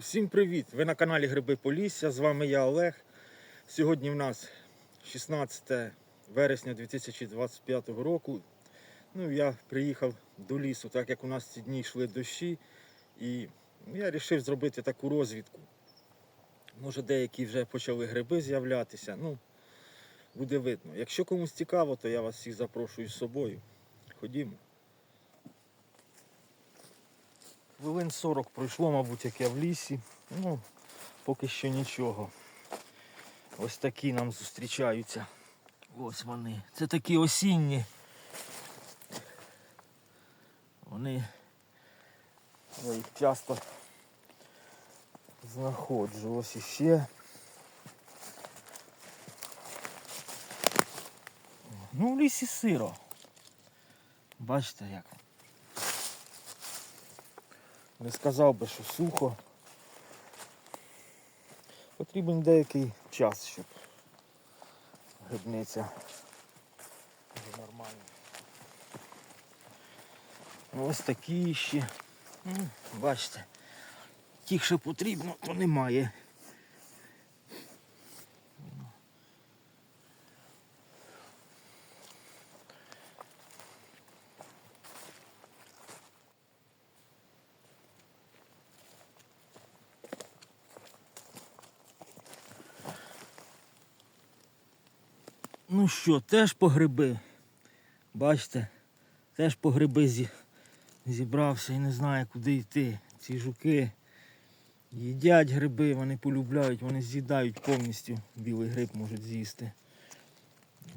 Усім привіт! Ви на каналі Гриби Полісся. З вами я Олег. Сьогодні в нас 16 вересня 2025 року. Ну, я приїхав до лісу, так як у нас ці дні йшли дощі. І я вирішив зробити таку розвідку. Може, деякі вже почали гриби з'являтися. Ну, буде видно. Якщо комусь цікаво, то я вас всіх запрошую з собою. Ходімо. Хвилин 40 пройшло, мабуть, як я в лісі. Ну, поки що нічого. Ось такі нам зустрічаються. Ось вони. Це такі осінні. Вони. Я їх часто знаходжу. Ось іще. Ну, в лісі сиро. Бачите як. Не сказав би, що сухо. Потрібен деякий час, щоб грибниця була нормально. Ось такі ще. Ну, Бачите, тих, що потрібно, то немає. Ну що, теж по гриби. Бачите, теж по гриби зі... зібрався і не знаю, куди йти. Ці жуки їдять гриби, вони полюбляють, вони з'їдають повністю. Білий гриб можуть з'їсти.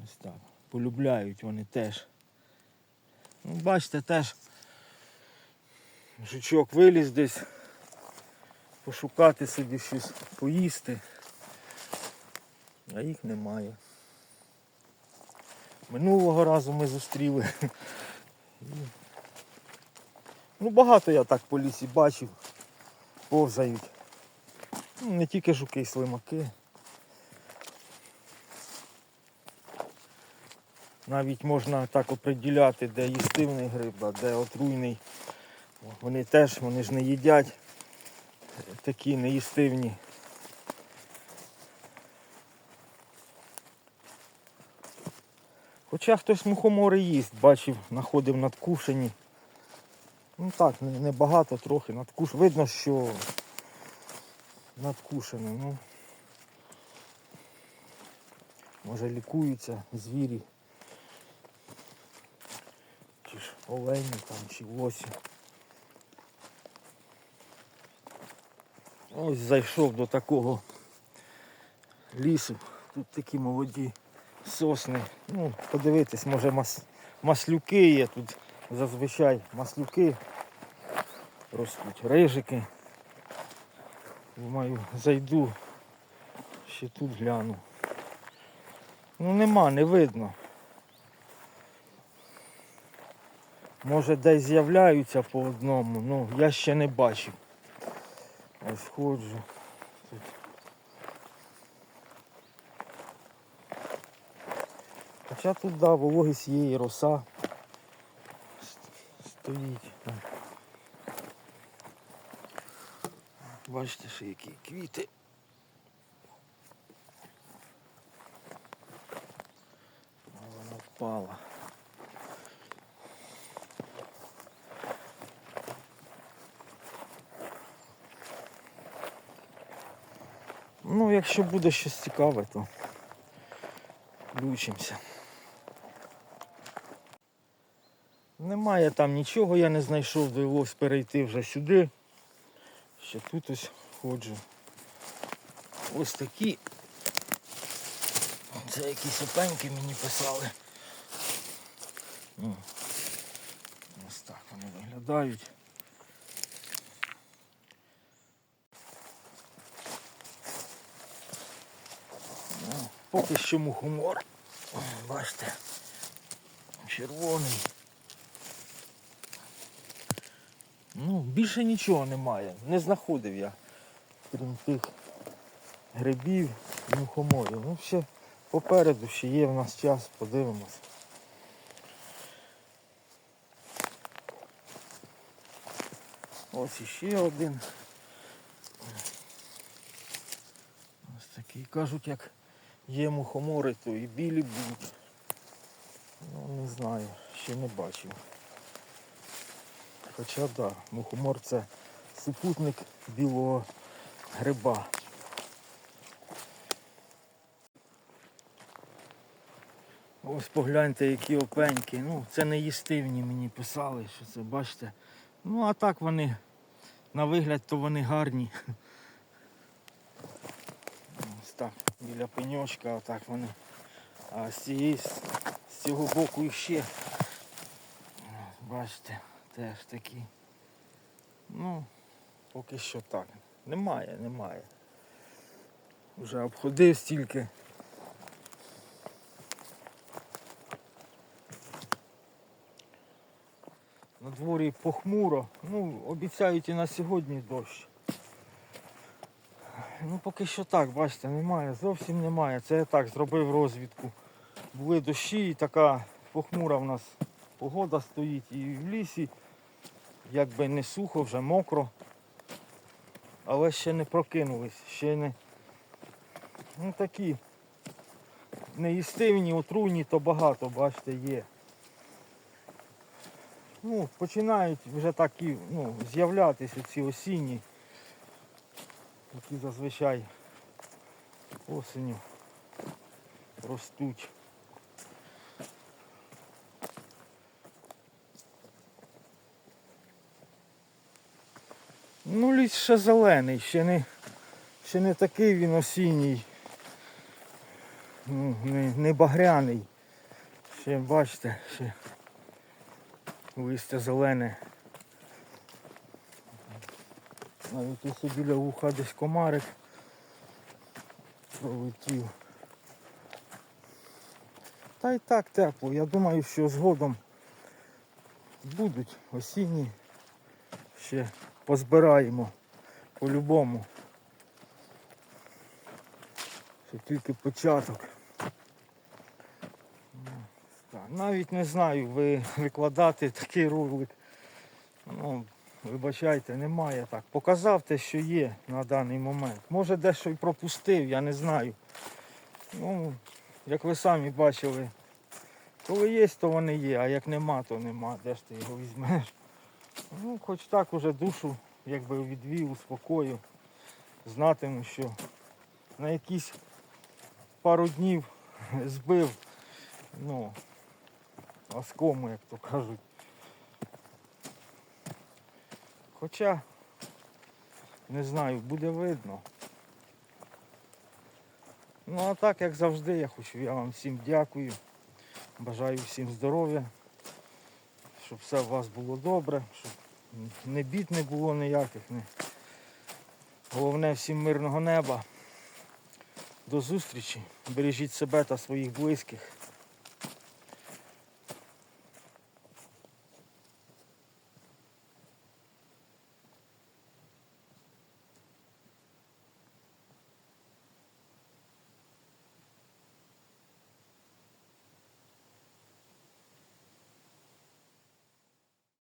Ось так. Полюбляють вони теж. Ну, бачите, теж жучок виліз десь, пошукати собі щось поїсти, а їх немає. Минулого разу ми зустріли. Ну, багато я так по лісі бачив, повзають. Ну, Не тільки жуки, і слимаки. Навіть можна так оприділяти, де їстивний гриб, а де отруйний. Вони теж, вони ж не їдять такі неїстивні. Хоча хтось мухомори їсть, бачив, знаходив надкушені. Ну так, не, не трохи надкуш. Видно, що надкушено. Ну. Може лікуються звірі. Чи ж олені там, чи лосі. Ось зайшов до такого лісу. Тут такі молоді сосни. Ну, подивитись, може мас... маслюки є тут зазвичай маслюки ростуть, рижики. Думаю, зайду, ще тут гляну. Ну нема, не видно. Може десь з'являються по одному, ну я ще не бачив. Ось ходжу. Тут. Хоча тут, да, вологість є і роса стоїть. Бачите, що які квіти. Вона впала. Ну, якщо буде щось цікаве, то включимося. Немає там нічого, я не знайшов, довелось перейти вже сюди. Ще тут ось ходжу. Ось такі. Це якісь опеньки мені писали. Ось так вони виглядають. Ну, Поки що мухомор. Бачите, червоний. Ну, більше нічого немає. Не знаходив я. Крім тих грибів і мухоморів. Ну, ще попереду ще є в нас час, подивимось. Ось іще один. І кажуть, як є мухомори, то і білі будуть. Ну, не знаю, ще не бачив. Хоча так, да, мухомор це супутник білого гриба. Ось погляньте, які опеньки. Ну, це не їстивні мені писали, що це, бачите. Ну, а так вони, на вигляд, то вони гарні. Ось так, біля пеньочка, отак вони. А з цієї, з цього боку їх ще. Бачите, теж такі. Ну, поки що так. Немає, немає. Вже обходив стільки. На дворі похмуро. Ну, обіцяють і на сьогодні дощ. Ну поки що так, бачите, немає, зовсім немає. Це я так зробив розвідку. Були дощі і така похмура в нас погода стоїть і в лісі. Якби не сухо, вже мокро. Але ще не прокинулись, ще не. Ну такі неїстивні, отруйні, то багато, бачите, є. Ну, починають вже такі ну, з'являтися ці осінні, які зазвичай осеню ростуть. Ну, ліс ще зелений, ще не, ще не такий він осінній, ну, не, не багряний. Ще бачите, ще листя зелене. Навіть ось біля вуха десь комарик пролетів. Та й так тепло. Я думаю, що згодом будуть осінні. Ще позбираємо по-любому. Ще тільки початок. Навіть не знаю, ви викладати такий ролик. Ну, вибачайте, немає так. Показав те, що є на даний момент. Може дещо й пропустив, я не знаю. Ну, як ви самі бачили, коли є, то вони є, а як нема, то нема. Де ж ти його візьмеш? Ну, хоч так уже душу якби відвів, успокою. Знатиму, що на якісь пару днів збив, ну, оскому, як то кажуть. Хоча, не знаю, буде видно. Ну а так, як завжди, я хочу, я вам всім дякую. Бажаю всім здоров'я, щоб все у вас було добре, щоб не бід не було ніяких. Не. Головне всім мирного неба. До зустрічі. Бережіть себе та своїх близьких.